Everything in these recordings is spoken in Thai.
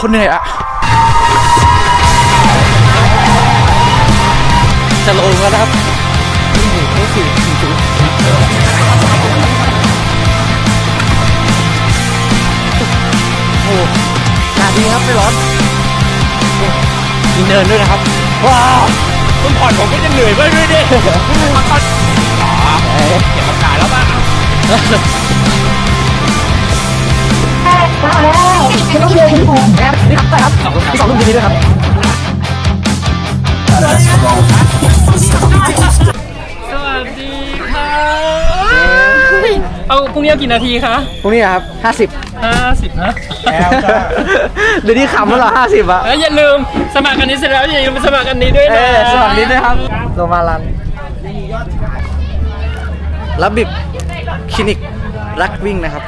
คนเหนื่อยอะจะลงแล้วนะครับนี่เทสสี่สี่ศูนย์โอ้งานดีครับไม่ร้อนโอ้มีเนินด้วยนะครับ ว้าวคุณผ่อนผมก็จะเหนื่อยไปด้วยดิพักผ่อนอ๋อเอ๊ะเก็บอากาศแล้วป่ะ สองลูกดีด้วยครับสวัสดีค่ะเอาพรุ่งนี้เอากี่นาทีคะพรุ่งนี้ครับห้าสิบห้าสิบนะเดี๋ยวนี้ขำแล้วเหรอห้าสิบอะเอ้ยอย่าลืมสมัครกันนี้เสร็จแล้วอย่าลืมสมัครกันนี้ด้วยเอนะอสวัสดีด้วยครับโรมาลันรับบิบคลินิกรักวิ่งนะครับ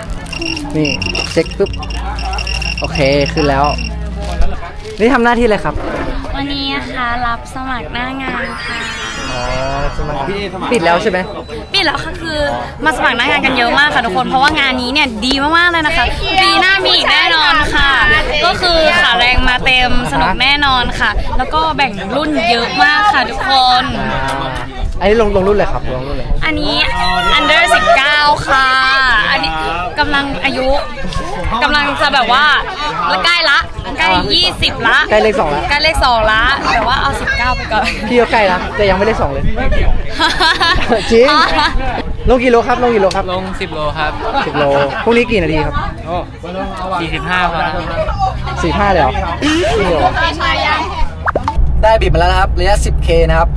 นี่เช็คปุ๊บโอเคขึ้นแล้ว นี่ทำหน้าที่อะไรครับวันนี้นะคะรับสมัครหน้างานค่ะ อ๋อสมัครปิดแล้วใช่ไหมปิดแล้วค่ะคือมาสมัครหน้างานกันเยอะมากค่ะทุกคน เพราะว่างานนี้เนี่ยดีมากๆเลยนะคะปีหน้ามีอีกแน่นอนค่ะ ก็คือขาแรงมาเต็มสนุกแน่นอนค่ะ แล้วก็แบ่งรุ่นเยอะมากค่ะทุกคน อันนี้ลงลงรุ่นเลยครับลงรุ่นเลยอันนี้ under งอายุกำลังจะแบบว่าใกล้ละใกล้20ละใกล้เลขสองแล้วใกล้เลขสองละแต่ว่าเอา19ไปก่อน พี่ก็ใกล้แล้วแต่ยังไม่ได้สองเลย จริง ลงกี่โลครับ ลงกี่โลครับลง 10 โลครับสิบโลพรุ่งนี้กี่นาทีครับ45ครับสี่ห้าเลยเหรอนี่เหรอได้บิดมาแล้วนะครับ ระยะ 10K นะครับ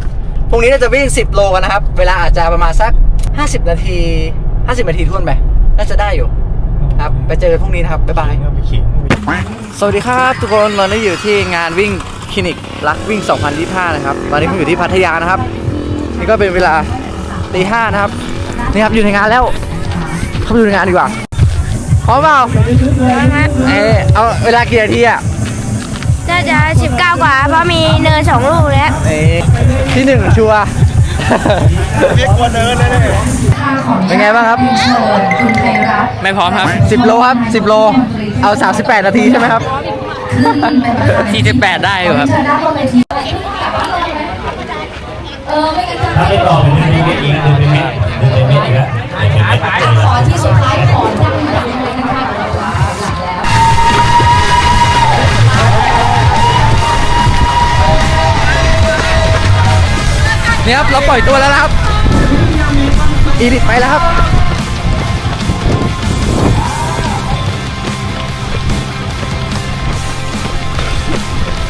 พรุ่งนี้เราจะวิ่ง 10 โลกันนะครับ เวลาอาจจะประมาณสัก 50 นาที 50 นาทีทุ่นไป น่าจะได้อยู่ ครับไปเจอกันพรุ่งนี้นะครับบ๊ายบายสวัสดีครับทุกคนเราได้อยู่ที่งานวิ่งคลินิกรักวิ่ง 2025 นะครับ ตอนนี้ผมอยู่ที่พัทยานะครับ นี่ก็เป็นเวลาตีห้านะครับ นี่ครับอยู่ในงานแล้ว เข้าไปดูในงานดีกว่าพร้อมเปล่าเออเอาเวลากี่นาทีอะจะจะ19กว่า เพราะมีเนินสองลูกแล้วเอ้ที่หนึ่งชัวร์เรียกว่าเนินเลย เนี่ยเป็นไงบ้างครับ ไม่พร้อมครับ 10 โลครับ 10 โล เอา 38 นาทีใช่ไหมครับ 48 ได้อยู่ครับถ้าไม่ตอบเป็นเม็ดอีกเดินเป็นเม็ดเดินเป็นเม็ดอีกแล้วขอที่สุดท้ายขอจังนี่ครับ เราปล่อยตัวแล้วนะครับ อีดิทไปแล้วครับ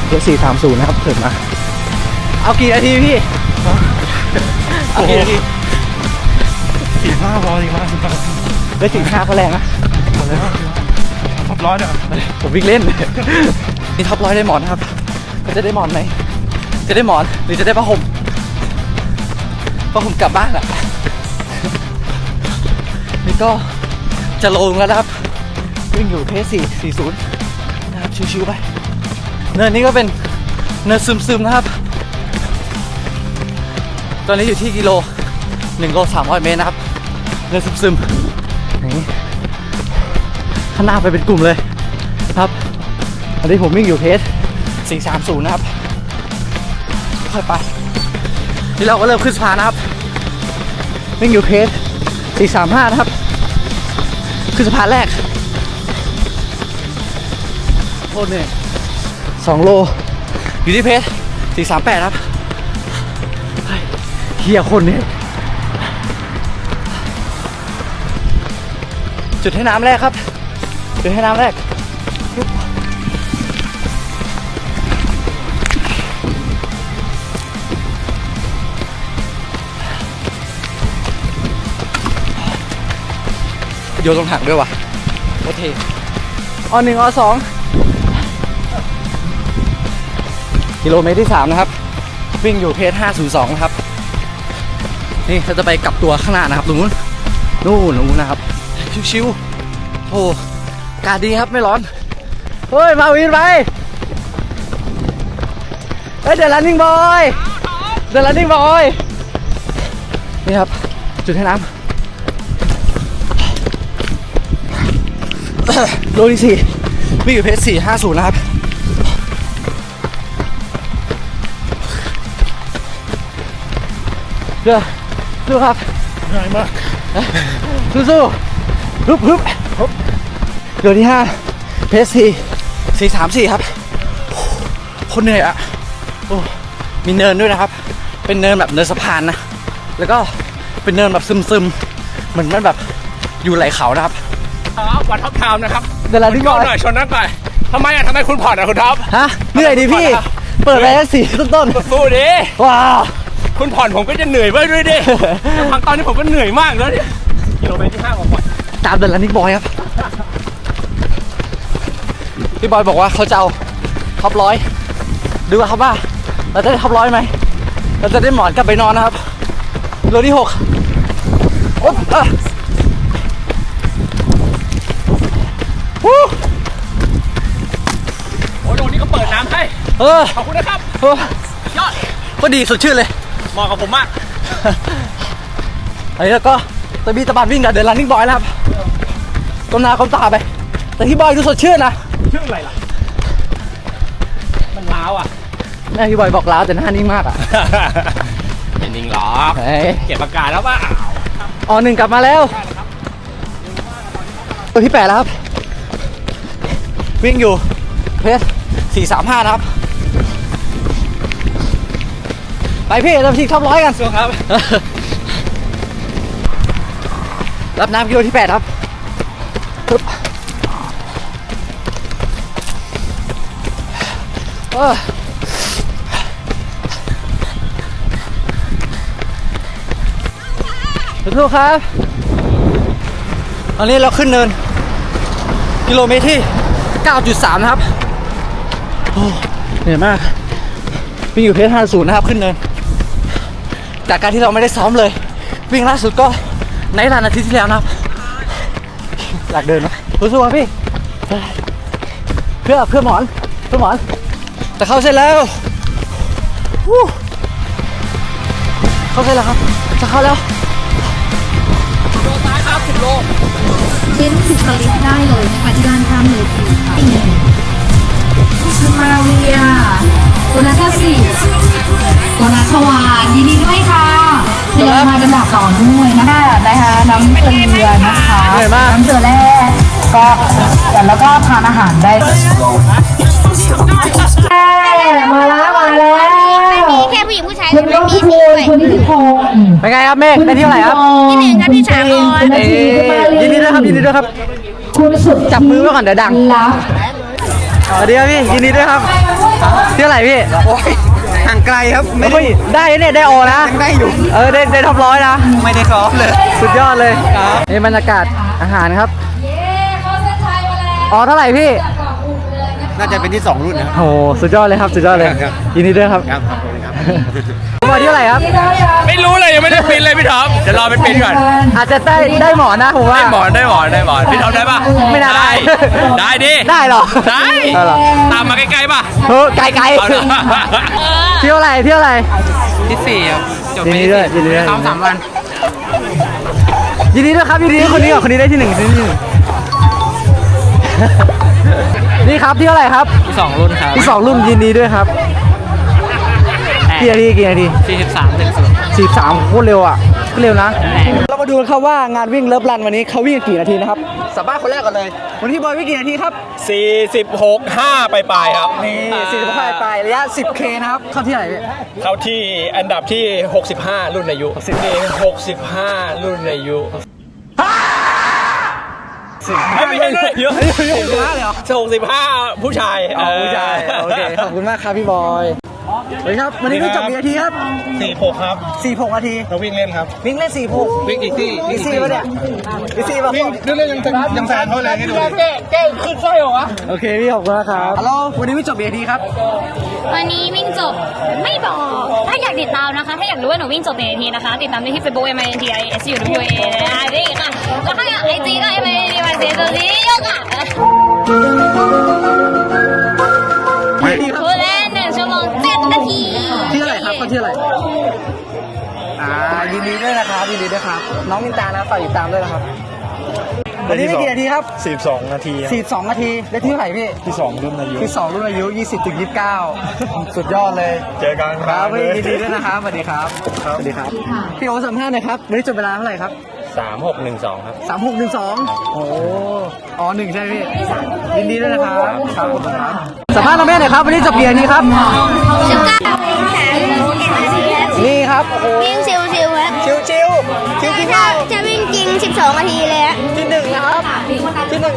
เดี๋ยวสี่สามศูนย์นะครับเกิดมา เอากี่นาทีพี่เอากี่นาทีสี่ห้าพอสี่ห้าสิบได้ถึงห้าก็แรงนะหมดแล้วท็อปร้อยเนี่ยผมวิ่งเล่นนี่ท็อปร้อยได้หมอนนะครับก็จะได้หมอนไหมจะได้หมอนหรือจะได้ผ้าห่มผ้าห่มกลับบ้านอะนี่ ก็จะลงแล้วนะครับ วิ่งอยู่เพสสี่สี่ศูนย์นะครับชิวๆไป เนินนี้ก็เป็นเนินซึมๆนะครับ ตอนนี้อยู่ที่กิโลหนึ่งโลสามร้อยเมตรนะครับ เนินซึมๆอย่างนี้ข้างหน้าไปเป็นกลุ่มเลยครับอันนี้ผมวิ่งอยู่เพจ430นย์นะครับ ค่อยไป นี่เราก็เริ่มขึ้นสะพานนะครับ วิ่งอยู่เพจ435นะครับ คือสะพานแรกโคตรเหนื่อย2โล อยู่ที่เพจ438ครับเฮ้ยเฮียคนเนี่ยจุดให้น้ำแรกครับจุดให้น้ำแรก โยนลงถังด้วยวะโอเคอหนึ่งอสองกิโลเมตรที่สามนะครับ วิ่งอยู่เพจห้าศูนย์สองนะครับ นี่เราจะไปกลับตัวข้างหน้านะครับตรงนู้นนู่นนู่นนะครับ ชิวๆโอ้อากาศดีครับไม่ร้อน เฮ้ย มาวินไป เฮ้ย เด e รันนิ่งบอย เด e รันนิ่งบอย นี่ครับ จุดให้น้ำ โลดีสี่มีอยู่เพจสี่ห้าศูนย์นะครับเดี๋ยวดูครับง่ายมากสู้สู้ฮึบฮึบเดี๋ยวที่ห้าเพจสี่สี่สามสี่ครับคนเหนื่อยอะโอ้มีเนินด้วยนะครับ เป็นเนินแบบเนินสะพานนะ แล้วก็เป็นเนินแบบซึมๆ เหมือนมันแบบอยู่ไหลเขานะครับ วันท็อปไทม์นะครับเวลาที่ก็ก่อนหน่อยชนนั่นไปทำไมอะทำไมคุณผ่อนอะคุณท็อปฮะเหนื่อยดิพี่ เปิดไปแค่สี่ต้นสู้ดิๆว้าวคุณผ่อนผมก็จะเหนื่อยไปด้วยดิบางตอนนี้ผมก็เหนื่อยมากแล้วเนี่ยกิโลเมตรที่ห้ากว่าตามเดินลันนิกบอยครับพี่บอยบอกว่าเขาจะเอาท็อปร้อยดูว่าครับว่าเราจะได้ท็อปร้อยไหมเราจะได้หมอนกลับไปนอนนะครับโลที่หกโอ๊บอะ เออขอบคุณนะครับ โอ้ยอดก็ดีสดชื่นเลยเหมาะกับผมมากอันนี้แล้วก็ตะบีตะบันวิ่งกับเดินลันนิกบอยแล้วครับก้มหน้าก้มตาไป แต่พี่บอยดูสดชื่นนะชื่ออะไรล่ะ มันล้าวอะแม่พี่บอยบอกล้าวแต่หน้านิ่งมากอะเป็นนิงหรอเฮ้ยเก็บอาการแล้วป่ะอ๋อหนึ่งกลับมาแล้วตัวที่แปดแล้วครับ วิ่งอยู่เพสสี่สามห้านะครับ ไปพี่เราชิงท็อปร้อยกันสครับ รับน้ำกิโลที่แปดครับปึ๊บเออสู้ๆครับ ตอนนี้เราขึ้นเนิน กิโลเมตรที่ 9.3 นะครับ โอ้เหนื่อยมากวิ่งอยู่เพจ50 นะครับ ขึ้นเนิน จากการที่เราไม่ได้ซ้อมเลย วิ่งล่าสุดก็ในรันอาทิตย์ที่แล้วนะครับอยากเดินไหมสู้ๆครับพี่ เพื่อเพื่อหมอนเพื่อหมอนแต่เข้าเส้นแล้วเข้าเส้นแล้วครับจะเข้าแล้วเบ้นบุคลิกได้เลยนะคะที่ด้านข้างปีค่ะ คุณมาเวียคุณนัทศิษย์คุณนัทวานยินดีด้วยค่ะเดินมากันแบบต่อด้วยนะคะนะคะน้ำเกลือนะคะเหนื่อยมาก น้ำเกลือแร่ก็แล้วก็ทานอาหารได้มาแล้วมาแล้วมีแค่ผู้หญิงผู้ชายคุเลยณไม่น้องมีพิพี่พด้วยลคุณนิติพงศ์เป็นไงครับเมฆได้ที่เท่าไหร่ครับที่หนึ่งครับที่สามออนคุณนาเอ้ทีคุณมาลียินดีด้วยครับยินดีด้วยครับ คุณสุดจับมือไว้ก่อนเดี๋ยวดังลับ สวัสดีครับพี่ยินดีด้วยครับที่เท่าไหร่พี่ห่างไกลครับไม่ได้ได้เนี่ยได้โอนะได้อยู่เออได้ได้ท็อปร้อยนะไม่ได้ซ้อมเลย สุดยอดเลยนี่บรรยากาศอาหารครับอ๋อเท่าไหร่พี่ น่าจะเป็นที่ 2 รุ่นนะโอ้โหสุดยอดเลยครับสุดยอดเลยครับยินดีด้วยครับครับขอบคุณครับมา ที่เท่าไหร่ครับ ไม่รู้เลยยังไม่ได้ปินเลยพี่ท็อปเดี๋ยวรอไปปินก่อนอาจจะได้ได้หมอนะผมว่า ได้หมอนได้หมอนได้หมอนพี่ท็อปได้ปะไม่น่าได้ ได้ดิได้เหรอได้ได้เหรอ ตามมาใกล้ๆป่ะเออไกลไกลเอาละเที่ยวอะไรเที่ยวอะไร ที่สี่ครับจบยินดีด้วยยินดีด้วย ซ้อมสามวัน ยินดีด้วยครับยินดีด้วยคนนี้ก่อนคนนี้ได้ที่หนึ่งที่หนึ่งนี่ครับที่เท่าไหร่ครับ ที่สองรุ่นครับ ที่สองรุ่นยินดีด้วยครับ กี่นาทีกี่นาทีสี่สิบสามถึงศูนย์สี่สามโคตรเร็วอะโคตรเร็วนะ เรามาดูกันครับว่างานวิ่งเลิฟรันวันนี้เขาวิ่งกันกี่นาทีนะครับสัมภาษณ์คนแรกก่อนเลย วันนี้บอยวิ่งกี่นาทีครับ46 5 ไปปลายๆครับนี่สี่สิบห้าปลายระยะ 10K นะครับเข้าที่ไหนพี่ เข้าที่อันดับที่ 65 รุ่นอายุนี่65 รุ่นอายุไม่ใช่รุ่นอายุ65เลยเหรอ 65 ผู้ชาย อ๋อผู้ชายโอเคขอบคุณมากครับพี่บอย สวัสดีครับ วันนี้วิ่งจบกี่นาทีครับ46ครับ46นาที เราวิ่งเล่นครับ วิ่งเล่น46วิ่งอีกที่อีซี่ปะเนี่ยอีซี่ปะวิ่งเล่นยังยังแซงเขาเลยให้ดูโอเคพี่ขอบคุณมากครับฮัลโหลวันนี้วิ่งจบกี่นาทีครับ วันนี้วิ่งจบไม่บอก ถ้าอยากติดตามนะคะ ถ้าอยากรู้ว่าหนูวิ่งจบในนาทีนะคะ ติดตามได้ที่ Facebook M I N T I S U W A นะคะนี่ค่ะแล้วถ้าอยากไอจีก็ M I N T Y C S O C ยกค่ะ ชื่ออะไร อ่ายินดีด้วยนะครับยินดีด้วยครับ น้องมินตานะฝากติดตามด้วยนะครับ วันนี้ได้กี่นาทีครับ 42 นาที 42 นาทีได้ที่เท่ไหนพี่ ที่ 2 รุ่นอายุ ที่ 2 รุ่นอายุ 20ถึง29 สุดยอดเลยเจอกันครับยินดีด้วยนะครับสวัสดีครับสวัสดีครับ พี่โอตสัมภาษณ์หน่อยครับวันนี้จบเวลาเท่าไหร่ครับ 3612 ครับ 3612 โอ้อ๋อหนึ่งใช่พี่ยินดีด้วยนะครับครับขอบครับสัมภาษณ์น้องแม่หน่อยครับวันนี้จบเรียนนี้ครับ 19 ครับนี่ครับโอ้โหวิ่งซิวซิวครับชิวชิวชิวจริงถ้าเปล่าจะวิ่งจริง 12 นาทีเลยฮะที่หนึ่งนะครับที่หนึ่ง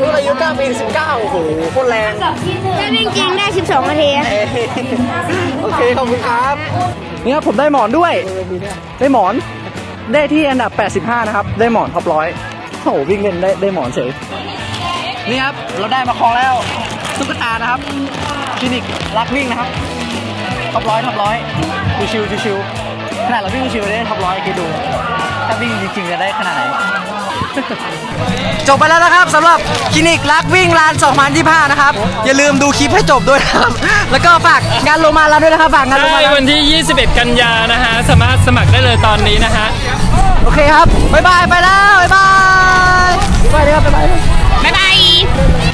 รุ่นอายุเก้าปีสิบเก้าโอ้โหโคตรแรงถ้าวิ่งจริงได้ 12 นาทีครับเอ้ยโอเคขอบคุณครับนี่ครับผมได้หมอนด้วย ได้หมอนได้ที่อันดับ 85 นะครับ ได้หมอนท็อปร้อยโอ้โหวิ่งเล่นได้ได้หมอนเฉยนี่ครับเราได้มาครองแล้วตุ๊กตานะครับคลินิกรักวิ่งนะครับท็อปร้อยท็อปร้อย ชิวชิวชิวๆขนาดเราวิ่งชิวๆได้ท็อปร้อยคิดดู ถ้าวิ่งจริงๆจะได้ขนาดไหน จบไปแล้วนะครับสำหรับคลินิกรักวิ่งลาน 2025 นะครับ อย่าลืมดูคลิปให้จบด้วยนะครับ แล้วก็ฝากงานโลมาลานด้วยนะครับฝากงานโลมาได้ลานวันที่ 21 กันยานะฮะ สามารถสมัครได้เลยตอนนี้นะฮะ โอเคครับบ๊ายบายไปแล้วบ๊ายบายไปเลยครับบ๊ายบาย บ๊ายบาย